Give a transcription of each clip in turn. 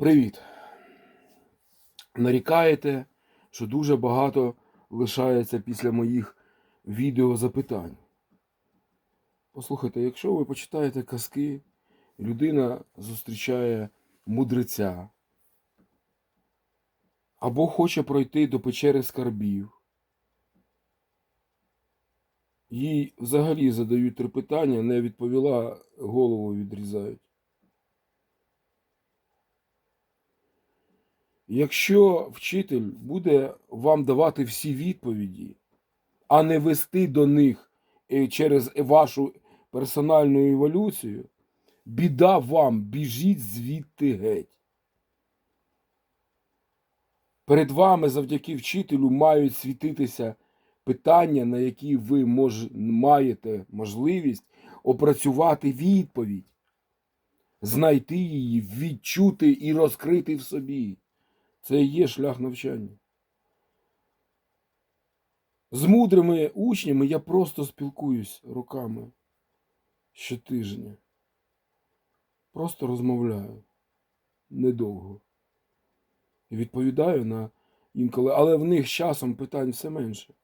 Привіт. Нарікаєте, що дуже багато лишається після моїх відео запитань. Послухайте, якщо ви почитаєте казки, людина зустрічає мудреця або хоче пройти до печери скарбів. Їй взагалі задають три питання, не відповіла, голову відрізають. Якщо вчитель буде вам давати всі відповіді, а не вести до них е, через вашу персональну еволюцію, біда вам, біжіть звідти геть. Перед вами завдяки вчителю мають світитися питання, на які ви мож, маєте можливість опрацювати відповідь, знайти її, відчути і розкрити в собі. Це і є шлях навчання. З мудрими учнями я просто спілкуюсь руками щотижня. Просто розмовляю недовго. І відповідаю на інколи, але в них з часом питань все менше.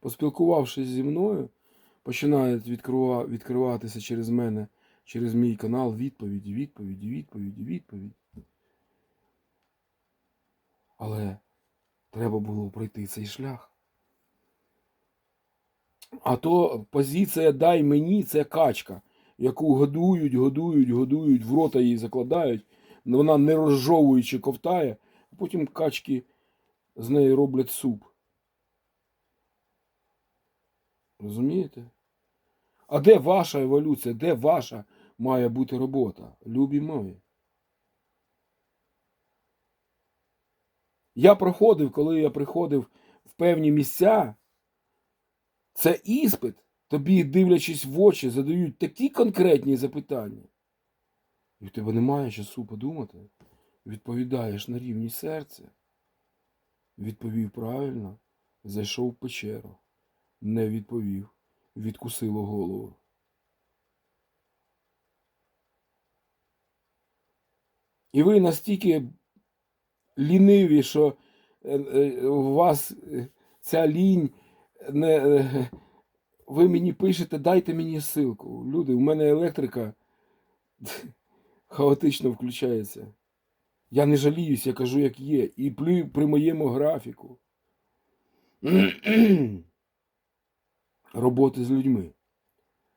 Поспілкувавшись зі мною, починають відкрива- відкриватися через мене, через мій канал відповіді, відповіді, відповіді, відповіді. Але треба було пройти цей шлях. А то позиція дай мені це качка, яку годують, годують, годують, в рота її закладають, вона не розжовуючи ковтає, а потім качки з неї роблять суп. Розумієте? А де ваша еволюція? Де ваша має бути робота? Любі мої. Я проходив, коли я приходив в певні місця, це іспит, тобі, дивлячись в очі, задають такі конкретні запитання. І в тебе немає часу подумати. Відповідаєш на рівні серця. Відповів правильно, зайшов в печеру. Не відповів, відкусило голову. І ви настільки ліниві, що е, е, у вас ця лінь не. Ви мені пишете, дайте мені ссылку. Люди, у мене електрика хаотично включається. Я не жаліюсь, я кажу, як є. І при, при моєму графіку. Роботи з людьми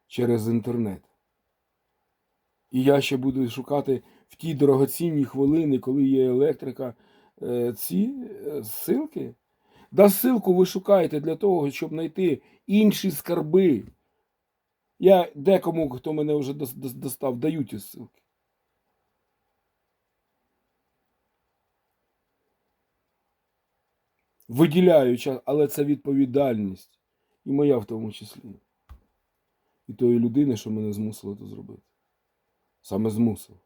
через інтернет. І я ще буду шукати в ті дорогоцінні хвилини, коли є електрика, е, ці е, ссылки. Да ссылку ви шукаєте для того, щоб знайти інші скарби. Я декому, хто мене вже дос- дос- достав, даю ті ссылки. Виділяю час, але це відповідальність. І моя в тому числі. І тої людини, що мене змусило це зробити. Саме змусив.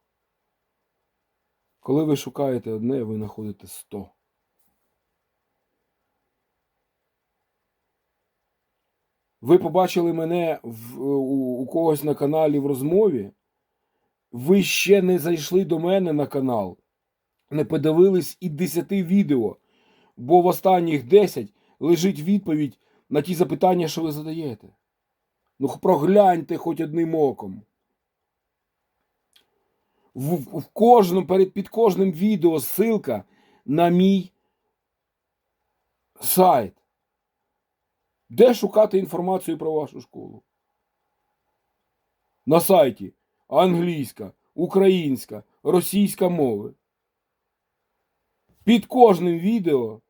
Коли ви шукаєте одне, ви знаходите сто. Ви побачили мене в, у, у когось на каналі в розмові. Ви ще не зайшли до мене на канал, не подивились і 10 відео, бо в останніх 10 лежить відповідь на ті запитання, що ви задаєте. Ну, прогляньте хоч одним оком. В, в, кожному, перед, під кожним відео ссылка на мій сайт. Де шукати інформацію про вашу школу? На сайті англійська, українська, російська мови. Під кожним відео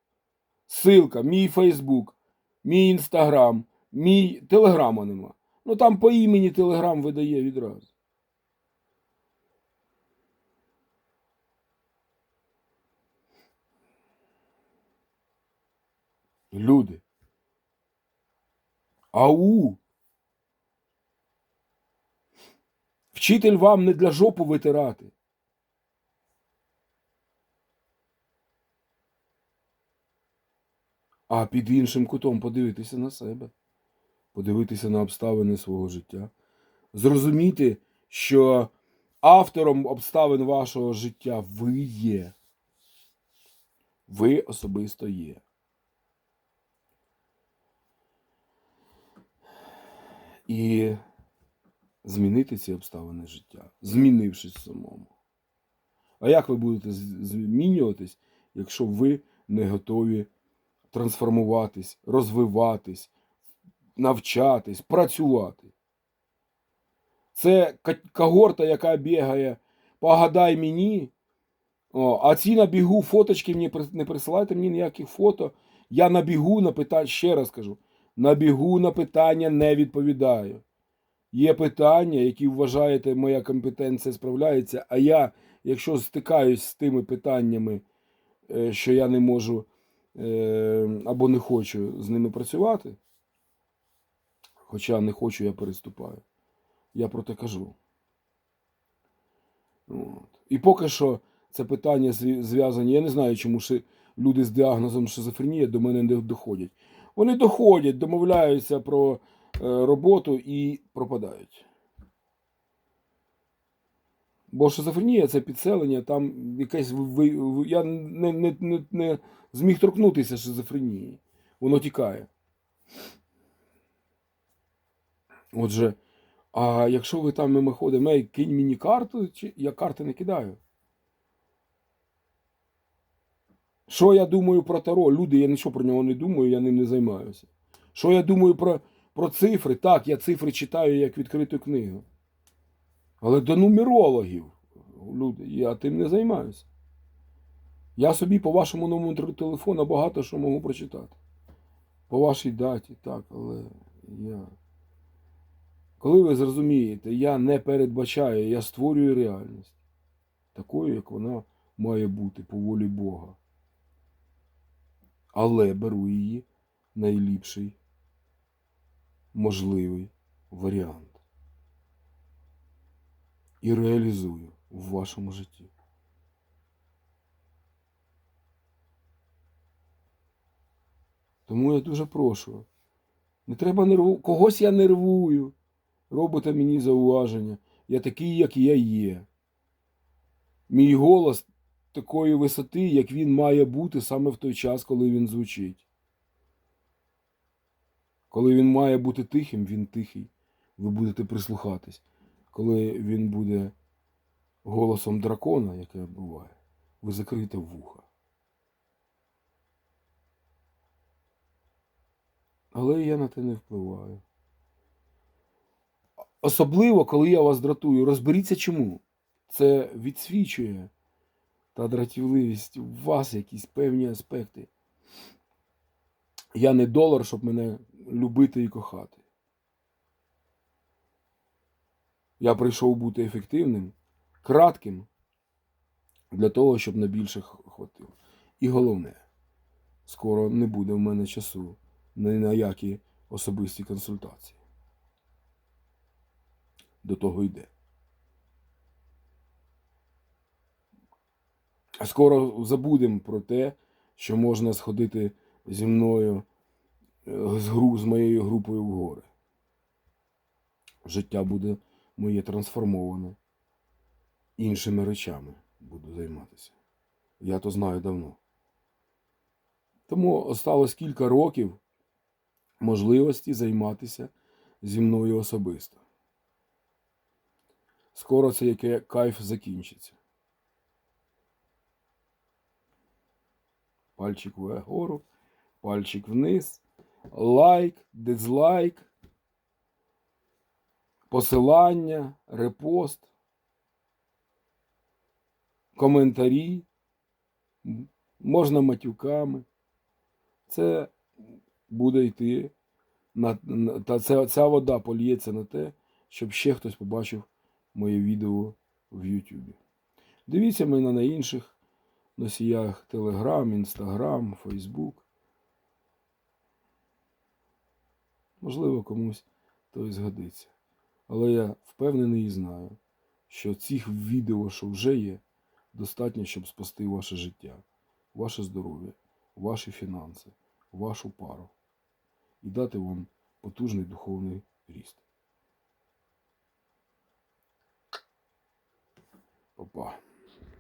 ссылка, мій Фейсбук, мій Інстаграм, мій Телеграма нема. Ну там по імені Телеграм видає відразу. Люди. Ау. Вчитель вам не для жопу витирати. А під іншим кутом подивитися на себе, подивитися на обставини свого життя, зрозуміти, що автором обставин вашого життя ви є. Ви особисто є. І змінити ці обставини життя, змінившись самому. А як ви будете змінюватись, якщо ви не готові трансформуватись, розвиватись, навчатись, працювати? Це когорта, яка бігає, погадай мені. О, а ці на бігу фоточки мені не присилайте мені ніяких фото. Я на бігу на питання, ще раз кажу, на бігу на питання не відповідаю. Є питання, які вважаєте, моя компетенція справляється, а я, якщо стикаюсь з тими питаннями, е, що я не можу е, або не хочу з ними працювати, хоча не хочу, я переступаю. Я про те кажу. От. І поки що це питання зв'язані. Я не знаю, чому люди з діагнозом шизофренія до мене не доходять. Вони доходять, домовляються про е, роботу і пропадають. Бо шизофренія це підселення, там якесь я не, не, не, не зміг торкнутися шизофренії. Воно тікає. Отже, а якщо ви там мимоходом, кинь мені карту, чи я карти не кидаю. Що я думаю про Таро? Люди, я нічого про нього не думаю, я ним не займаюся. Що я думаю про, про цифри? Так, я цифри читаю як відкриту книгу. Але до нумерологів, люди, я тим не займаюся. Я собі по вашому номеру телефону багато що можу прочитати. По вашій даті, так, але я. Коли ви зрозумієте, я не передбачаю, я створюю реальність. Такою, як вона має бути по волі Бога. Але беру її найліпший можливий варіант. І реалізую в вашому житті. Тому я дуже прошу. Не треба нерву. Когось я нервую. Робите мені зауваження. Я такий, як я є. Мій голос такої висоти, як він має бути саме в той час, коли він звучить. Коли він має бути тихим, він тихий. Ви будете прислухатись. Коли він буде голосом дракона, яке буває, ви закриєте вуха. Але я на те не впливаю. Особливо, коли я вас дратую, розберіться чому. Це відсвічує та дратівливість в вас якісь певні аспекти. Я не долар, щоб мене любити і кохати. Я прийшов бути ефективним, кратким, для того, щоб на більше хватило. І головне, скоро не буде в мене часу ні на які особисті консультації. До того йде. Скоро забудемо про те, що можна сходити зі мною е, з, гру, з моєю групою в гори. Життя буде моє трансформоване. Іншими речами буду займатися. Я то знаю давно. Тому осталось кілька років можливості займатися зі мною особисто. Скоро цей яке- кайф закінчиться. Пальчик вгору, пальчик вниз, лайк, дизлайк, посилання, репост, коментарі, можна матюками. Це буде йти на, на та ця, ця вода поліється на те, щоб ще хтось побачив моє відео в Ютубі. Дивіться мене на інших носіях Telegram, Instagram, Facebook. Можливо, комусь то і згодиться. Але я впевнений і знаю, що цих відео, що вже є, достатньо, щоб спасти ваше життя, ваше здоров'я, ваші фінанси, вашу пару і дати вам потужний духовний ріст. Опа.